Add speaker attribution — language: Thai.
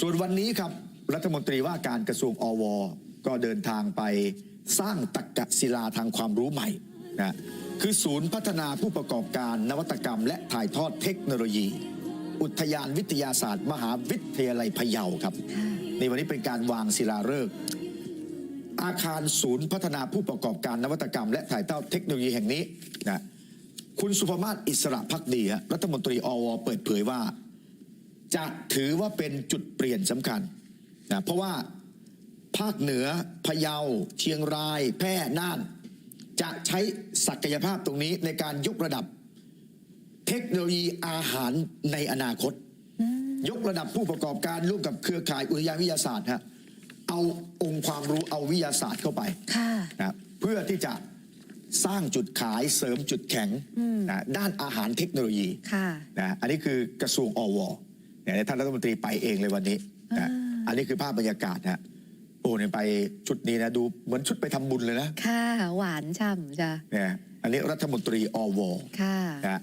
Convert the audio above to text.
Speaker 1: ส่วนวันนี้ครับรัฐมนตรีว่าการกระทรวงอว ก็เดินทางไปสร้างตักกศิลาทางความรู้ใหม่นะคือศูนย์พัฒนาผู้ประกอบการนวัตกรรม และถ่ายทอดเทคโนโลยี อุทยานวิทยาศาสตร์ มหาวิทยาลัยพะเยาครับ ในวันนี้เป็นการวางศิลาฤกษ์อาคารศูนย์พัฒนาผู้ประกอบการนวัตกรรม และถ่ายทอดเทคโนโลยีแห่งนี้นะคุณสุภมาศอิสระพักดีรัฐมนตรีอว เปิดเผยว่า จะถือว่าเป็นจุดเปลี่ยนสำคัญนะเพราะว่าภาคเหนือพะเยา เชียงราย แพร่น่าน จะใช้ศักยภาพตรงนี้ในการยกระดับ เทคโนโลยีอาหารในอนาคต ยกระดับผู้ประกอบการร่วมกับเครือข่ายอุทยานวิทยาศาสตร์ฮะเอาองค์ความรู้เอาวิทยาศาสตร์เข้าไป
Speaker 2: ค่ะ
Speaker 1: นะเพื่อที่จะสร้างจุดขายเสริมจุดแข็งนะด้านอาหารเทคโนโลยี
Speaker 2: ค่ะ
Speaker 1: นะอันนี้คือกระทรวงอว เนี่ยท่านรัฐมนตรีไปเองเลยวันนี้นะ
Speaker 2: อ่า
Speaker 1: อันนี้คือภาพบรรยากาศนะโอ้เนี่ยไปชุดนี้นะดูเหมือนชุดไปทำบุญเลยนะ
Speaker 2: ค่ะ หวานฉ่ำจ้ะ
Speaker 1: เนี่ยอันนี้รัฐมนตรีอว
Speaker 2: ค่ะ
Speaker 1: นะ